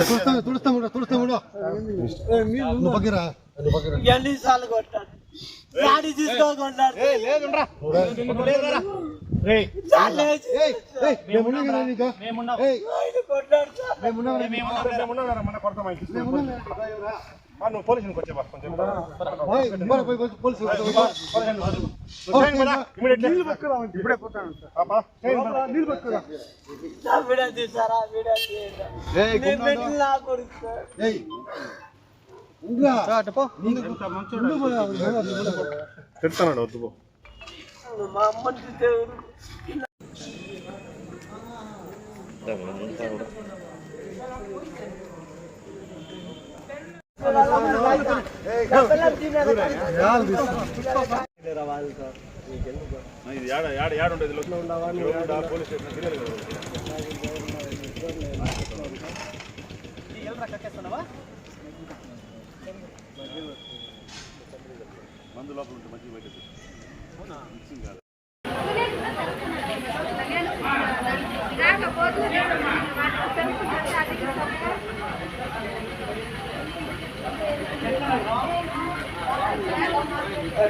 తుడుస్తాము తుడుస్తాము తుడుస్తాము నువ్వు పక్కరా నువ్వు పక్కరా ఎన్నిసార్లు కొట్టాడు గాడి తీసుకోకుండా చాలేసి ఏయ్ కదా వీడియో తీసారా వీడియో తీయండి ఏయ్ నేను పెట్టిన నా కొడుకు సార్. ఏయ్ ఉండ్రా. ముందు ముందు పోరా తిడతాడు వద్దు. మా అమ్మని చూస్తే ఊరుకో. ఇది యాడ యాడ యాడ లోపల ఉంటే స్టేషన్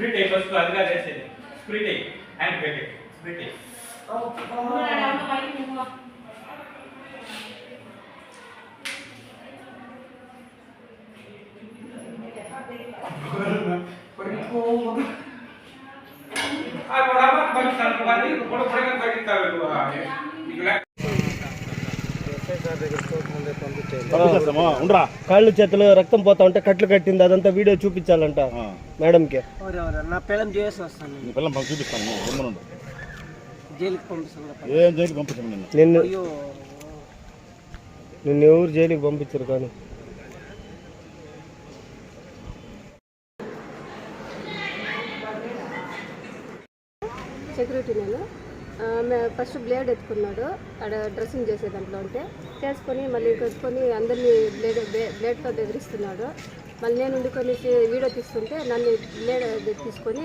ఉంటే మంచిగా బయటకు స్ప్రిట్ అయ్యి ఫస్ట్ అదిగా చేసేది స్ప్రిట్ అయ్యి హ్యాండ్ బ్రేక్ స్ప్రిట్ అయ్యి పంపించేస్తామా ఉండరా కాళ్ళు చేతులు రక్తం పోతా ఉంటే కట్లు కట్టింది అదంతా వీడియో చూపించాలంట ఆ, మేడంకి. ఎవరెవరు? నా పిల్లం చేసి వస్తాను నీ పిల్లలు పంపి చూపిస్తాను గమ్మునుండు జైలుకి పంపిస్తాను ఏం జైలు పంపించాము నిన్ను ఎవరు జైలుకి పంపించారు కానీ. సెక్యూరిటీ నేను? ఫస్ట్ బ్లేడ్ ఎత్తుకున్నాడు. ఆడ డ్రెస్సింగ్ చేసే దాంట్లో ఉంటే చేసుకొని మళ్ళీ కొట్టుకొని అందరినీ బ్లేడ్ బ్లే- బ్లేడ్తో బెదిరిస్తున్నాడు మళ్ళీ నేను ఉండుకొని వీడియో తీస్తుంటే నన్ను బ్లేడ్ తీసుకొని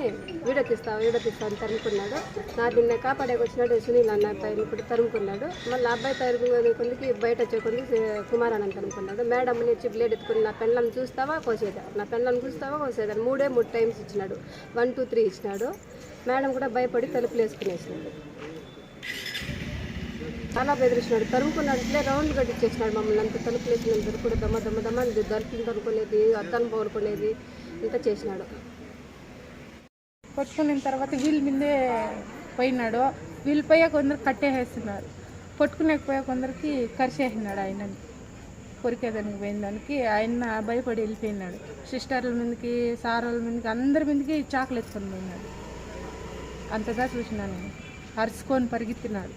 వీడియో తీస్తా వీడియో తీస్తా అని తరుముకున్నాడు. నా నిన్న కాపాడేకి వచ్చినాడు సునీల్ అన్న పైన ఇప్పుడు తరుముకున్నాడు. మళ్ళీ అబ్బాయి తరుముకునే బయట వచ్చే కొద్దికి కుమార్ అన్న తరుముకున్నాడు. మేడం వచ్చి బ్లేడ్ ఎత్తుకుని నా పెళ్ళని చూస్తావా కోసేదా? నా పెళ్ళని చూస్తావా కోసేదా? మూడే మూడు టైమ్స్ ఇచ్చినాడు. వన్ టూ త్రీ ఇచ్చినాడు. మేడం కూడా భయపడి తలుపులు వేసుకునేసినాడు. చాలా బెదిరిస్తున్నాడు. తరుముకున్నట్లే రౌండ్ కట్టించేసినాడు మమ్మల్ని. అంత తలుపులు వేసినందుకు కూడా దమ్మ దమ్మ దమ్మ అని దర్పులు తరుకునేది అద్దాన్ని పౌరుకునేది ఇంత చేసినాడు. పట్టుకున్న తర్వాత వీళ్ళ మీదే పోయినాడు. వీళ్ళు పోయే కొందరు కట్టేసేస్తున్నారు. కొట్టుకునేకపోయే కొందరికి కరిచేసినాడు ఆయనని. కొరికేదానికి పోయిన దానికి ఆయన భయపడి వెళ్ళిపోయినాడు. సిస్టర్ల మీదకి సార్ల మీదకి అందరి మీదకి చాకులు ఎత్తుకొని పోయినాడు. అంతగా చూసినాను అరుచుకొని పరిగెత్తినాడు.